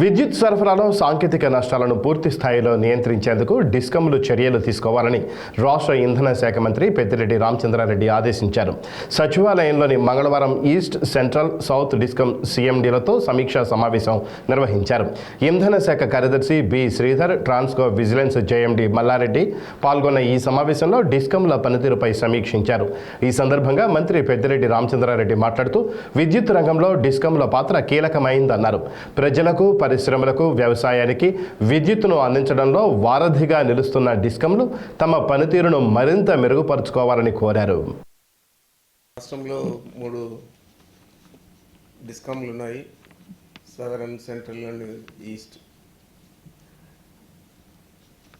విద్యుత్ సరఫరాలో సాంకేతిక నష్టాలను పూర్తి స్థాయిలో నియంత్రించేందుకు డిస్కంలు చర్యలు తీసుకోవాలని రాష్ట్ర ఇంధన శాఖ మంత్రి పెద్దిరెడ్డి రామచంద్రారెడ్డి ఆదేశించారు. సచివాలయంలోని మంగళవారం ఈస్ట్ సెంట్రల్ సౌత్ డిస్కం సీఎండీలతో సమీక్షా సమావేశం నిర్వహించారు. ఇంధన శాఖ కార్యదర్శి B Sridhar Transco vigilance JMD Mallareddy పాల్గొన్న ఈ సమావేశంలో డిస్కంల పనితీరుపై సమీక్షించారు. ఈ సందర్భంగా మంత్రి పెద్దిరెడ్డి రామచంద్రారెడ్డి మాట్లాడుతూ విద్యుత్ రంగంలో డిస్కంల పాత్ర కీలకమైందన్నారు. ప్రజలకు పరిశ్రమలకు వ్యవసాయానికి విద్యుత్తును అందించడంలో వారధిగా నిలుస్తున్న డిస్కంలు తమ పనితీరును మరింత మెరుగుపరుచుకోవాలని కోరారు. రాష్ట్రంలో మూడు డిస్కంలు ఉన్నాయి. Southern central and east.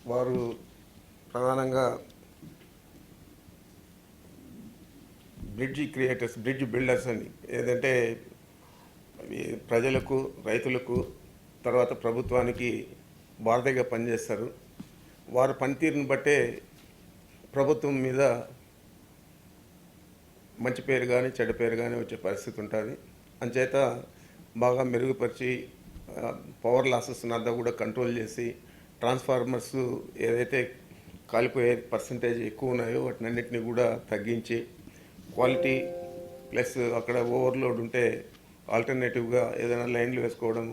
వారు ప్రధానంగా బ్రిడ్జ్ క్రియేటర్స్ బ్రిడ్జ్ బిల్డర్స్ అని. ఏదంటే ప్రజలకు రైతులకు తర్వాత ప్రభుత్వానికి బాధగా పనిచేస్తారు. వారి పనితీరుని బట్టే ప్రభుత్వం మీద మంచి పేరు కానీ చెడ్డ పేరు కానీ వచ్చే పరిస్థితి ఉంటుంది. అంచేత బాగా మెరుగుపరిచి పవర్ లాసెస్ అంతా కూడా కంట్రోల్ చేసి ట్రాన్స్ఫార్మర్స్ ఏదైతే కాలిపోయే పర్సంటేజ్ ఎక్కువ ఉన్నాయో వాటినన్నింటినీ కూడా తగ్గించి క్వాలిటీ ప్లస్ అక్కడ ఓవర్లోడ్ ఉంటే ఆల్టర్నేటివ్గా ఏదైనా లైన్లు వేసుకోవడం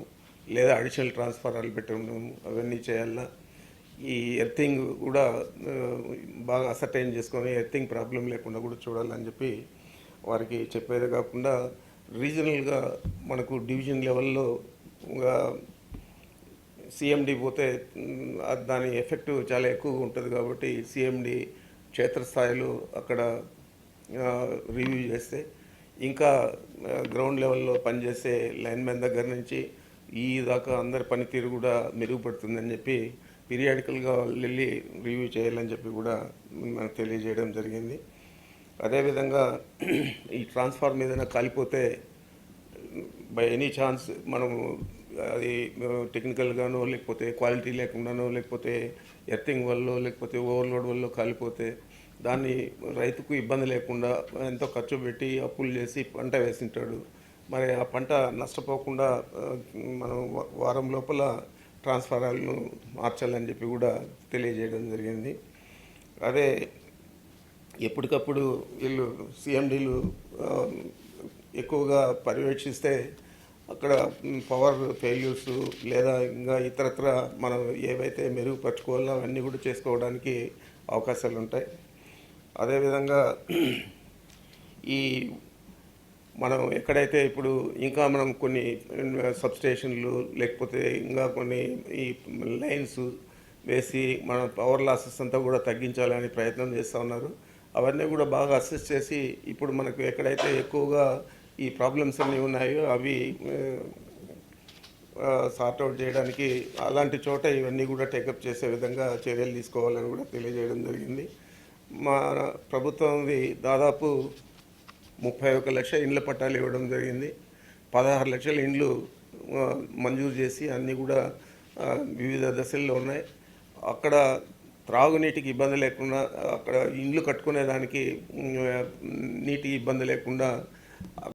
లేదా అడిషనల్ ట్రాన్స్ఫార్మర్లు పెట్టడం అవన్నీ చేయాలా? ఈ ఎర్థింగ్ కూడా బాగా అసర్టైన్ చేసుకొని ఎర్థింగ్ ప్రాబ్లం లేకుండా కూడా చూడాలని చెప్పి వారికి చెప్పేదే కాకుండా రీజనల్గా మనకు డివిజన్ లెవెల్లో సిఎండి పోతే దాని ఎఫెక్ట్ చాలా ఎక్కువగా ఉంటుంది కాబట్టి సిఎండి క్షేత్రస్థాయిలో అక్కడ రివ్యూ చేస్తే ఇంకా గ్రౌండ్ లెవెల్లో పనిచేసే లైన్మెన్ దగ్గర నుంచి ఈ దాకా అందరి పనితీరు కూడా మెరుగుపడుతుందని చెప్పి పీరియాడికల్గా వెళ్ళి రివ్యూ చేయాలని చెప్పి కూడా మనకు తెలియజేయడం జరిగింది. అదేవిధంగా ఈ ట్రాన్స్ఫార్మ్ ఏదైనా కాలిపోతే బై ఎనీ ఛాన్స్ మనము అది టెక్నికల్గానో లేకపోతే క్వాలిటీ లేకుండానో లేకపోతే ఎర్తింగ్ వల్ల లేకపోతే ఓవర్లోడ్ వల్ల కాలిపోతే దాన్ని రైతుకు ఇబ్బంది లేకుండా ఎంతో ఖర్చు పెట్టి అప్పులు చేసి పంట వేసింటాడు. మరి ఆ పంట నష్టపోకుండా మనం వారం లోపల ట్రాన్స్ఫారాలను మార్చాలని చెప్పి కూడా తెలియజేయడం జరిగింది. అదే ఎప్పటికప్పుడు వీళ్ళు సిఎండీలు ఎక్కువగా పర్యవేక్షిస్తే అక్కడ పవర్ ఫెయిల్యూర్స్ లేదా ఇంకా ఇతరత్ర మనం ఏవైతే మెరుగుపరచుకోవాలో అవన్నీ కూడా చేసుకోవడానికి అవకాశాలు ఉంటాయి అదేవిధంగా ఈ మనం ఎక్కడైతే ఇప్పుడు ఇంకా మనం కొన్ని సబ్స్టేషన్లు లేకపోతే ఇంకా కొన్ని ఈ లైన్స్ వేసి మన పవర్ లాసెస్ అంతా కూడా తగ్గించాలని ప్రయత్నం చేస్తూ ఉన్నారు. అవన్నీ కూడా బాగా అసెస్ చేసి ఇప్పుడు మనకు ఎక్కడైతే ఎక్కువగా ఈ ప్రాబ్లమ్స్ అన్నీ ఉన్నాయో అవి సార్ట్అవుట్ చేయడానికి అలాంటి చోట ఇవన్నీ కూడా టేకప్ చేసే విధంగా చర్యలు తీసుకోవాలని కూడా తెలియజేయడం జరిగింది. మా ప్రభుత్వంది దాదాపు ముప్పై ఒక లక్ష ఇండ్ల పట్టాలు ఇవ్వడం జరిగింది. పదహారు లక్షల ఇండ్లు మంజూరు చేసి అన్నీ కూడా వివిధ దశల్లో ఉన్నాయి. అక్కడ త్రాగునీటికి ఇబ్బంది లేకుండా అక్కడ ఇండ్లు కట్టుకునే దానికి నీటికి ఇబ్బంది లేకుండా